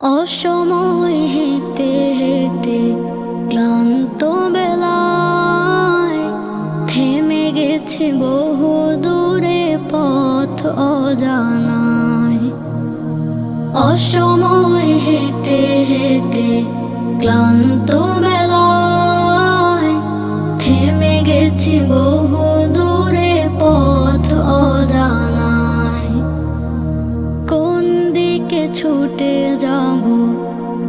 অসময় হেঁটে হেঁটে ক্লান্ত বেলায় থেমে গেছে বহু দূরে পথ অজানায়। অসময় হেঁটে হেঁটে ক্লান্ত বেলায় থেমে গেছি বহু ছুটে যাব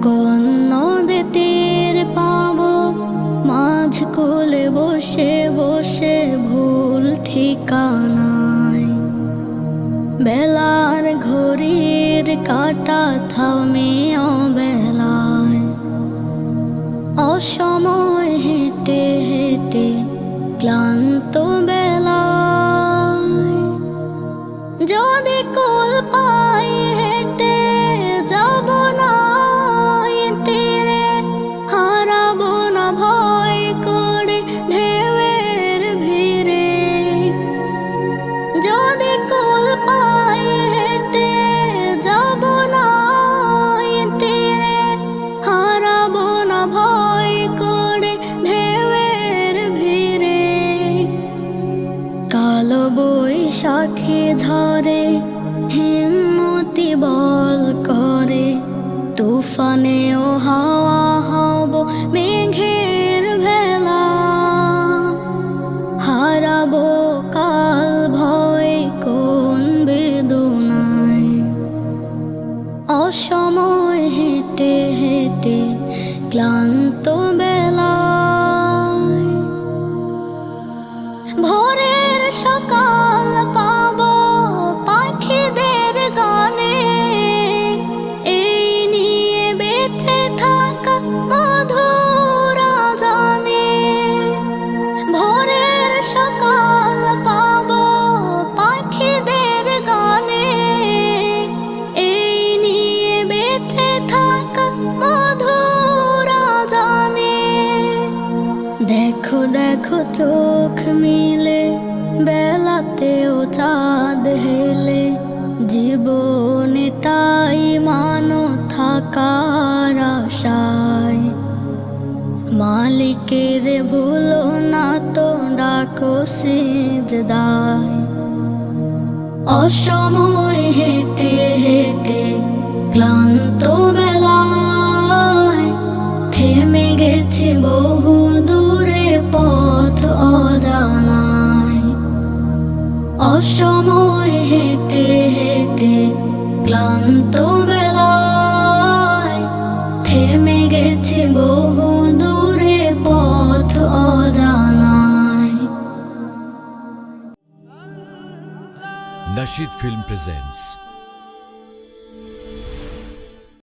কোন নদে তীর পাব, মাঝ কোলে বসে বসে ভুল ঠিকানায়। বেলার ঘড়ির কাটা থামে অবেলায়। অসময় হেঁটে হেঁটে ক্লান্ত বৈশাখী ঝরে, হিম্মতি বল করে। তুফানে ও হাওয়া হব মেঘের ভেলা। হারাবো কাল ভয় কোন বেদনায়। অসময় হেঁটে হেঁটে ক্লান্ত দেখো দেখো চোখ মিলে বেলাতেও চাঁদ হেলে। জীবনটাই মানো থাকার আশায়। মালিকের ভুলো না তো ডাকো সিজদায়। অসময় হেঁটে হেঁটে, ক্লান্ত বেলায় থেমে গেছে পথ অজানায় অসময় হেঁটে হেঁটে ক্লান্ত বেলায় থেমে গেছে বহু দূরে পথ অজানায়। Nashid Film presents